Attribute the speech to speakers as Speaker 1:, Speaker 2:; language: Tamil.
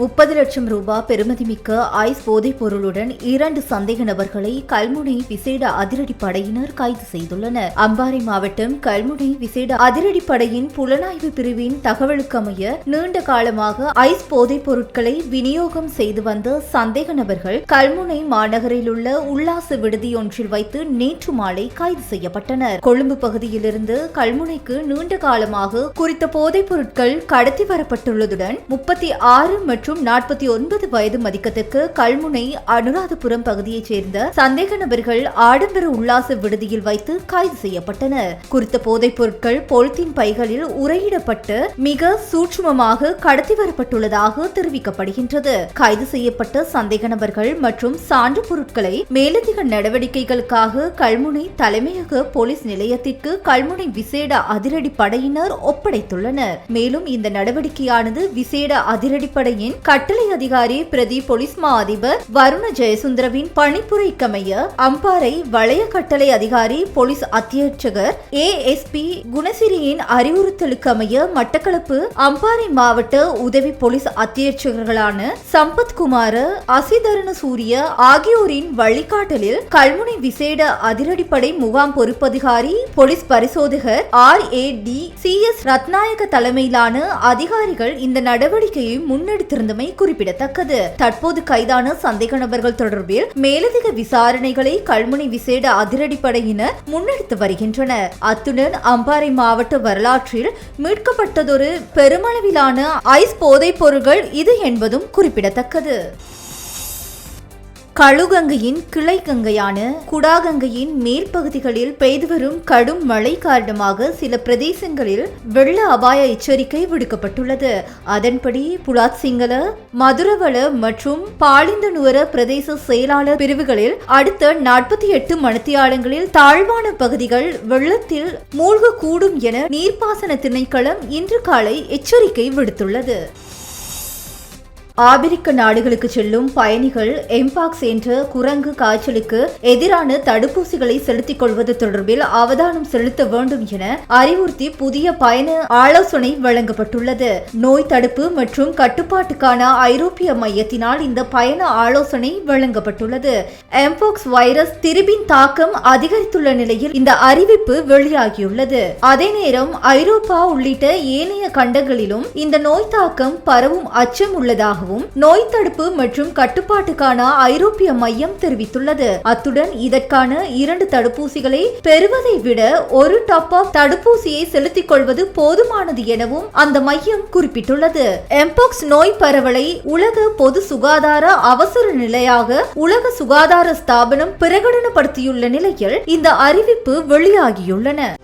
Speaker 1: முப்பது லட்சம் ரூபாய் பெறுமதிமிக்க ஐஸ் போதைப் பொருளுடன் இரண்டு சந்தேக நபர்களை கல்முனை விசேட அதிரடிப்படையினர் கைது செய்துள்ளனர். அம்பாறை மாவட்டம் கல்முனை விசேட அதிரடிப்படையின் புலனாய்வு பிரிவின் தகவலுக்கமைய நீண்ட காலமாக ஐஸ் போதைப் பொருட்களை விநியோகம் செய்து வந்த சந்தேக நபர்கள் கல்முனை மாநகரில் உள்ள உல்லாச விடுதியொன்றில் வைத்து நேற்று மாலை கைது செய்யப்பட்டனர். கொழும்பு பகுதியிலிருந்து கல்முனைக்கு நீண்ட காலமாக குறித்த போதைப் பொருட்கள் கடத்தி வரப்பட்டுள்ளதுடன் முப்பத்தி ஆறு மற்றும் நாற்பத்தி ஒன்பது வயது மதிக்கத்துக்கு கல்முனை அனுராதபுரம் பகுதியைச் சேர்ந்த சந்தேக நபர்கள் ஆடம்பர உல்லாச விடுதியில் வைத்து கைது செய்யப்பட்டனர். குறித்த போதைப் பொருட்கள் பொலித்தீன் பைகளில் உரையிடப்பட்டு மிக சூட்சுமமாக கடத்தி வரப்பட்டுள்ளதாக தெரிவிக்கப்படுகின்றது. கைது செய்யப்பட்ட சந்தேக நபர்கள் மற்றும் சான்று பொருட்களை மேலதிக நடவடிக்கைகளுக்காக கல்முனை தலைமையக போலீஸ் நிலையத்திற்கு கல்முனை விசேட அதிரடி படையினர் ஒப்படைத்துள்ளனர். மேலும் இந்த நடவடிக்கையானது விசேட அதிரடிப்படையின் கட்டளை அதிகாரி பிரதி போலீஸ் மா அதிபர் வருண ஜெயசுந்தரவின் பணிப்புரைக்கமைய அம்பாறை வளைய கட்டளை அதிகாரி போலீஸ் அத்தியட்சகர் ஏ எஸ் பி குணசிரியின் அறிவுறுத்தலுக்கமைய மட்டக்களப்பு அம்பாறை மாவட்ட உதவி போலீஸ் அத்தியட்சகர்களான சம்பத் அசிதருண அசிதரண சூரிய ஆகியோரின் வழிகாட்டலில் கல்முனை விசேட அதிரடிப்படை முகாம் பொறுப்பதிகாரி போலீஸ் பரிசோதகர் R A D C S Ratnayake தலைமையிலான அதிகாரிகள் இந்த நடவடிக்கையை முன்னெடுத்திருந்தமை குறிப்பிடத்தக்கது. தற்போது கைதான சந்தேக நபர்கள் தொடர்பில் மேலதிக விசாரணைகளை கல்முனை விசேட அதிரடிப்படையினர் முன்னெடுத்து வருகின்றனர். அத்துடன் அம்பாறை மாவட்ட வரலாற்றில் மீட்கப்பட்டதொரு பெருமளவிலான ஐஸ் போதைப் பொருட்கள் இது என்பதும் குறிப்பிடத்தக்கது. கழுகங்கையின் கிளை கங்கையான குடாகங்கையின் மேல் பகுதிகளில் பெய்து வரும் கடும் மழை காரணமாக சில பிரதேசங்களில் வெள்ள அபாய எச்சரிக்கை விடுக்கப்பட்டுள்ளது. அதன்படி புலாத் சிங்கள மதுரவள மற்றும் பாலிந்தனுவர பிரதேச செயலாளர் பிரிவுகளில் அடுத்த நாற்பத்தி எட்டு மணித்தியாலங்களில் தாழ்வான பகுதிகள் வெள்ளத்தில் மூழ்கக்கூடும் என நீர்ப்பாசன திணைக்களம் இன்று காலை எச்சரிக்கை விடுத்துள்ளது. ஆபிரிக்க நாடுகளுக்கு செல்லும் பயணிகள் எம்பாக்ஸ் என்ற குரங்கு காய்ச்சலுக்கு எதிரான தடுப்பூசிகளை செலுத்திக் கொள்வது தொடர்பில் அவதானம் செலுத்த வேண்டும் என அறிவுறுத்தி புதிய பயண ஆலோசனை வழங்கப்பட்டுள்ளது. நோய் தடுப்பு மற்றும் கட்டுப்பாட்டுக்கான ஐரோப்பிய மையத்தினால் இந்த பயண ஆலோசனை வழங்கப்பட்டுள்ளது. எம்பாக்ஸ் வைரஸ் திருப்பின் தாக்கம் அதிகரித்துள்ள நிலையில் இந்த அறிவிப்பு வெளியாகியுள்ளது. அதே நேரம் ஐரோப்பா உள்ளிட்ட ஏனைய கண்டங்களிலும் இந்த நோய் தாக்கம் பரவும் அச்சம் உள்ளதாகவும் நோய் தடுப்பு மற்றும் கட்டுப்பாட்டுக்கான ஐரோப்பிய மையம் தெரிவித்துள்ளது. அத்துடன் இதற்கான இரண்டு தடுப்பூசிகளை பெறுவதை விட ஒரு டாப் ஆஃப் தடுப்பூசியை செலுத்திக் கொள்வது போதுமானது எனவும் அந்த மையம் குறிப்பிட்டுள்ளது. எம்பாக்ஸ் நோய் பரவலை உலக பொது சுகாதார அவசர நிலையாக உலக சுகாதார ஸ்தாபனம் பிரகடனப்படுத்தியுள்ள நிலையில் இந்த அறிவிப்பு வெளியாகியுள்ளன.